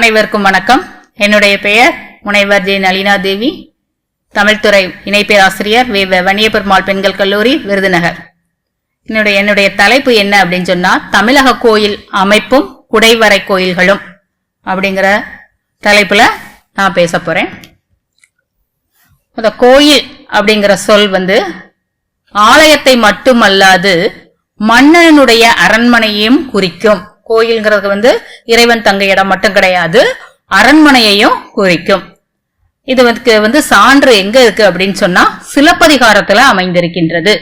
அனைவருக்கும் வணக்கம். என்னுடைய பெயர் முனைவர் ஜெய் நளினா தேவி. தமிழ்துறை இணைப்பேராசிரியர் வே வ- பெண்கள் கல்லூரி விருதுநகர். என்னுடைய என்னுடைய தலைப்பு என்ன அப்படின்னு சொன்னா தமிழக கோயில் அமைப்பும் குடைவரை கோயில்களும் அப்படிங்கிற தலைப்புல நான் பேச போறேன். அந்த கோயில் அப்படிங்கிற சொல் வந்து ஆலயத்தை மட்டுமல்லாது மன்னனுடைய அரண்மனையையும் குறிக்கும். கோயில்ங்கிறது வந்து இறைவன் தங்க இடம் மட்டும் கிடையாது அரண்மனையையும் குறிக்கும். இது வந்து சான்று எங்க இருக்கு அப்படின்னு சொன்னா சிலப்பதிகாரத்துல அமைந்திருக்கின்றது.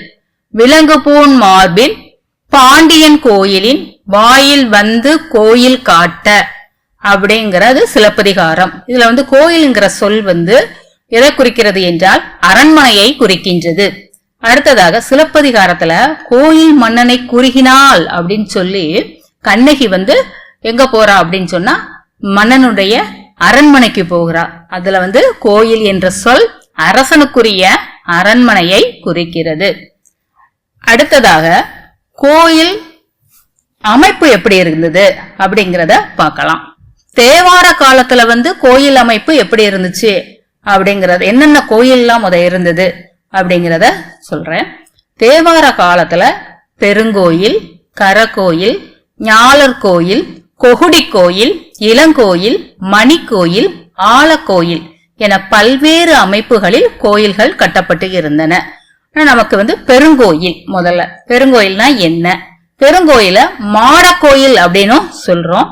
விலங்கு பூன் மார்பில் பாண்டியன் கோயிலின் வாயில் வந்து கோயில் காட்ட அப்படிங்கிறது சிலப்பதிகாரம். இதுல வந்து கோயில்ங்கிற சொல் வந்து எதை குறிக்கிறது என்றால் அரண்மனையை குறிக்கின்றது. அடுத்ததாக சிலப்பதிகாரத்துல கோயில் மன்னனை குறுகினாள் அப்படின்னு சொல்லி கண்ணகி வந்து எங்க போறா அப்படின்னு சொன்னா மன்னனுடைய அரண்மனைக்கு போகிறா. அதுல வந்து கோயில் என்ற சொல் அரசனுக்குரிய அரண்மனையை குறிக்கிறது. அடுத்ததாக கோயில் அமைப்பு எப்படி இருந்தது அப்படிங்கிறத பார்க்கலாம். தேவார காலத்துல வந்து கோயில் அமைப்பு எப்படி இருந்துச்சு அப்படிங்கறது என்னென்ன கோயில்லாம் முத இருந்தது அப்படிங்கிறத சொல்றேன். தேவார காலத்துல பெருங்கோயில் கரகோயில் ஞாலர் கோயில் கொகுடி கோயில் இளங்கோயில் மணிக்கோயில் ஆலக்கோயில் என பல்வேறு அமைப்புகளில் கோயில்கள் கட்டப்பட்டு இருந்தன. நமக்கு வந்து பெருங்கோயில் முதல்ல. பெருங்கோயில்னா என்ன? பெருங்கோயில மாடக்கோயில் அப்படின்னும் சொல்றோம்.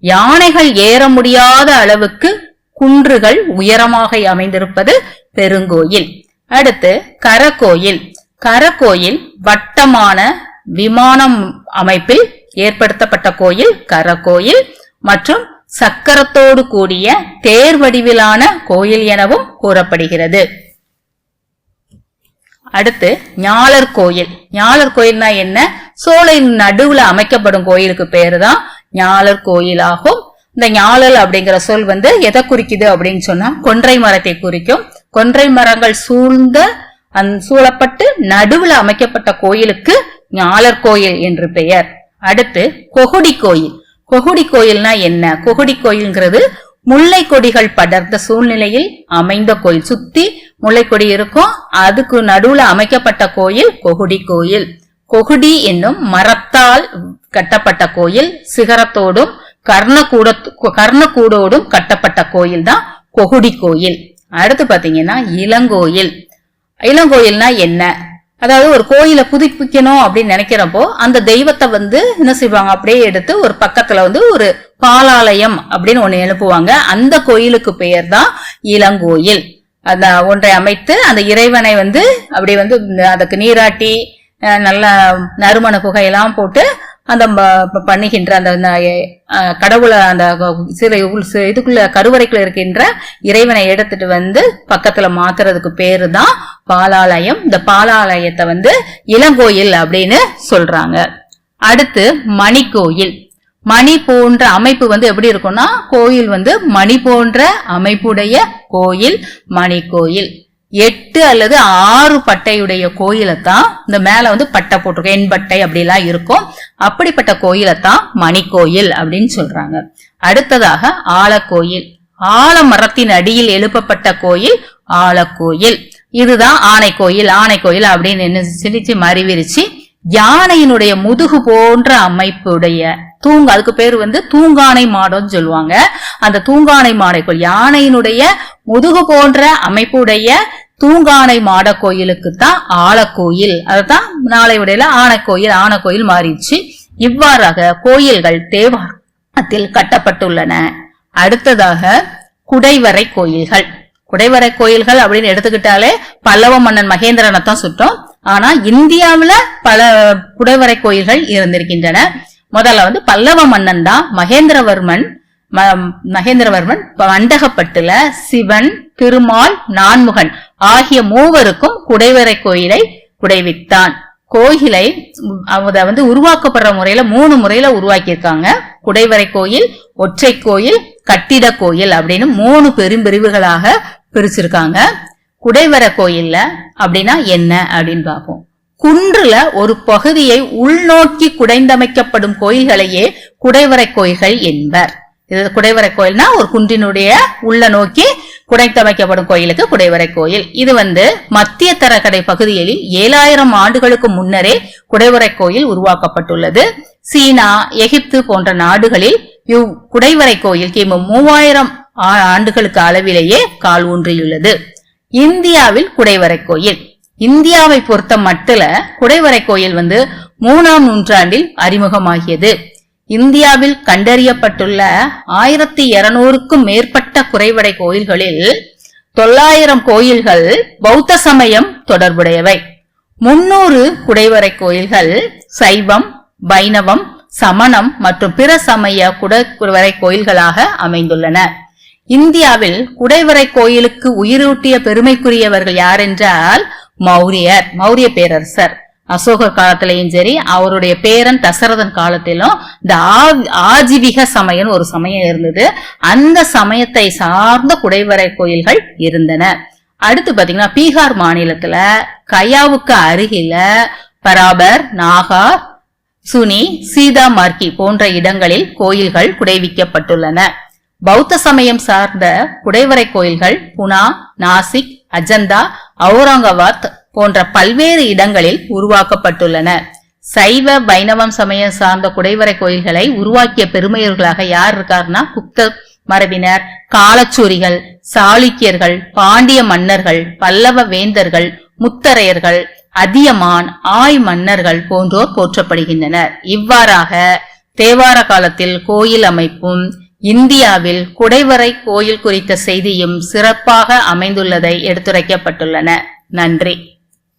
யானைகள் ஏற முடியாத அளவுக்கு குன்றுகள் உயரமாக அமைந்திருப்பது பெருங்கோயில். அடுத்து கரக்கோயில். கரக்கோயில் வட்டமான விமானம் அமைப்பில் ஏற்படுத்தப்பட்ட கோயில் கரக்கோயில் மற்றும் சக்கரத்தோடு கூடிய தேர் வடிவிலான கோயில் எனவும் கூறப்படுகிறது. அடுத்து ஞாலர் கோயில். ஞாலர் கோயில்னா என்ன? சோலையின் நடுவுல அமைக்கப்படும் கோயிலுக்கு பேரு தான் ஞாலர் கோயில் ஆகும் இந்த ஞாலல் அப்படிங்கிற சொல் வந்து எதை குறிக்குது அப்படின்னு சொன்னா கொன்றை மரத்தை குறிக்கும். கொன்றை மரங்கள் சூழ்ந்த அந் சூழப்பட்டு நடுவுல அமைக்கப்பட்ட கோயிலுக்கு ஞாலர் கோயில் என்று பெயர். அடுத்து கொகுடி கோயில். கொகுடி கோயில்னா என்ன? கொகுடி கோயில்ங்கிறது முல்லை கொடிகள் படர்ந்த சூழ்நிலையில் அமைந்த கோயில். சுத்தி முல்லை கொடி இருக்கும். அதுக்கு நடுவுல அமைக்கப்பட்ட கோயில் கொகுடி கோயில். கொகுடி என்னும் மரத்தால் கட்டப்பட்ட கோயில். சிகரத்தோடும் கர்ணக்கூட கர்ணக்கூடோடும் கட்டப்பட்ட கோயில் தான் கொகுடி கோயில். அடுத்து பாத்தீங்கன்னா இளங்கோயில். இளங்கோயில்னா என்ன? அதாவது ஒரு கோயிலை புதுப்பிக்கணும் அப்படின்னு நினைக்கிறப்போ அந்த தெய்வத்தை வந்து என்ன செய்வாங்க? அப்படியே எடுத்து ஒரு பக்கத்துல வந்து ஒரு பாலாலயம் அப்படின்னு ஒண்ணு எழுப்புவாங்க. அந்த கோயிலுக்கு பெயர் தான் இளங்கோயில். அந்த ஒன்றை அமைத்து அந்த இறைவனை வந்து அப்படி வந்து அதுக்கு நீராட்டி நல்ல நறுமண புகையெல்லாம் போட்டு அந்த ப- பண்ணுகின்ற அந்த கடவுளை அந்த சிலை உள் இதுக்குள்ள கருவறைக்குள்ள இருக்கின்ற இறைவனை எடுத்துட்டு வந்து பக்கத்துல மாத்துறதுக்கு பேரு தான் பாலாலயம் இந்த பாலாலயத்தை வந்து இளங்கோயில் அப்படின்னு சொல்றாங்க. அடுத்து மணிக்கோயில். மணி போன்ற அமைப்பு வந்து எப்படி இருக்கும்னா கோயில் வந்து மணி போன்ற அமைப்புடைய கோயில் மணிக்கோயில். எட்டு அல்லது ஆறு பட்டையுடைய கோயிலை தான் இந்த மேல வந்து பட்டை போட்டிருக்கோம். எண்பட்டை அப்படிலாம் இருக்கும். அப்படிப்பட்ட கோயிலை தான் மணிக்கோயில் அப்படின்னு சொல்றாங்க. அடுத்ததாக ஆலக்கோயில். ஆலமரத்தின் அடியில் எழுப்பப்பட்ட கோயில் ஆலக்கோயில். இதுதான் ஆனைக்கோயில் ஆனைக்கோயில் அப்படின்னு என்ன சிரிச்சு மறிவிரிச்சு யானையினுடைய முதுகு போன்ற அமைப்புடைய தூங்கு அதுக்கு பேர் வந்து தூங்கானை மாடம்னு சொல்லுவாங்க. அந்த தூங்கானை மாடை கோயில் யானையினுடைய முதுகு போன்ற அமைப்புடைய தூங்கானை மாட கோயிலுக்கு தான் ஆலக்கோயில். அதுதான் நாளை உடையில ஆனைக்கோயில் ஆனக்கோயில் மாறிடுச்சு. இவ்வாறாக கோயில்கள் தேவாரத்தில் கட்டப்பட்டுள்ளன. அடுத்ததாக குடைவரை கோயில்கள். குடைவரை கோயில்கள் அப்படின்னு எடுத்துக்கிட்டாலே பல்லவ மன்னன் மகேந்திரனை தான் சுட்டோம் ஆனா இந்தியாவுல பல குடைவரை கோயில்கள் இருந்திருக்கின்றன. முதல்ல வந்து பல்லவ மன்னன் தான் மகேந்திரவர்மன் ம- மகேந்திரவர்மன் மண்டகப்பட்டுல சிவன் திருமால் நான்முகன் ஆகிய மூவருக்கும் குடைவரை கோயிலை குடைவித்தான். கோயிலை அதை வந்து உருவாக்கப்படுற முறையில மூணு முறையில உருவாக்கியிருக்காங்க. குடைவரை கோயில் ஒற்றை கோயில் கட்டிட கோயில் அப்படின்னு மூணு பெரும்பிரிவுகளாக பிரிச்சிருக்காங்க. குடைவர கோயில்ல அப்படின்னா என்ன அப்படின்னு பார்ப்போம். குன்றுல ஒரு பகுதியை உள்நோக்கி குடைந்தமைக்கப்படும் கோயில்களையே குடைவரை கோயில்கள் என்பர். இது குடைவரை கோயில்னா ஒரு குன்றினுடைய உள்ள நோக்கி குடைத்தமைக்கப்படும் கோயிலுக்கு குடைவரை கோயில். இது வந்து மத்திய தரக்கடை பகுதியில் ஏழாயிரம் ஆண்டுகளுக்கு முன்னரே குடைவரை கோயில் உருவாக்கப்பட்டுள்ளது. சீனா எகிப்து போன்ற நாடுகளில் இவ் குடைவரை கோயில் கிமு மூவாயிரம் ஆண்டுகளுக்கு அளவிலேயே கால் ஊன்றியுள்ளது. இந்தியாவில் குடைவரை கோயில். இந்தியாவை பொறுத்த மட்டுல குடைவரை கோயில் வந்து மூணாம் நூற்றாண்டில் அறிமுகமாகியது. இந்தியாவில் கண்டறியப்பட்டுள்ள ஆயிரத்தி இருநூறுக்கும் மேற்பட்ட குறைவடை கோயில்களில் தொள்ளாயிரம் கோயில்கள் பௌத்த சமயம் தொடர்புடையவை. முன்னூறு குடைவரை கோயில்கள் சைவம் வைணவம் சமணம் மற்றும் பிற சமய குடவரை கோயில்களாக அமைந்துள்ளன. இந்தியாவில் குடைவரை கோயிலுக்கு உயிரூட்டிய பெருமைக்குரியவர்கள் யார் என்றால் மௌரியர் மௌரிய பேரரசர். அசோகர் காலத்திலையும் சரி அவருடைய பேரன் தசரதன் காலத்திலும் இந்த ஆஜீவிக சமயம் ஒரு சமயம் இருந்தது. அந்த சமயத்தை சார்ந்த குடைவரை கோயில்கள் இருந்தன. அடுத்து பாத்தீங்கன்னா பீகார் மாநிலத்துல கயாவுக்கு அருகில பராபர் நாகா சுனி சீதா மார்க்கி போன்ற இடங்களில் கோயில்கள் குடைவிக்கப்பட்டுள்ளன. பௌத்த சமயம் சார்ந்த குடைவரை கோயில்கள் புனா நாசிக் அஜந்தா அவுரங்காபாத் போன்ற பல்வேறு இடங்களில் உருவாக்கப்பட்டுள்ளன. சைவ வைணவம் சமயம் சார்ந்த குடைவரை கோயில்களை உருவாக்கிய பெருமையர்களாக யார் இருக்காருன்னா குப்த மரபினர் காலச்சூரிகள் சாளுக்கியர்கள் பாண்டிய மன்னர்கள் பல்லவ வேந்தர்கள் முத்தரையர்கள் அதியமான் ஆய் மன்னர்கள் போன்றோர் போற்றப்படுகின்றனர். இவ்வாறாக தேவார காலத்தில் கோயில் அமைப்பும் இந்தியாவில் குடைவரை கோயில் குறித்த செய்தியும் சிறப்பாக அமைந்துள்ளதை எடுத்துரைக்கப்பட்டுள்ளன. நன்றி.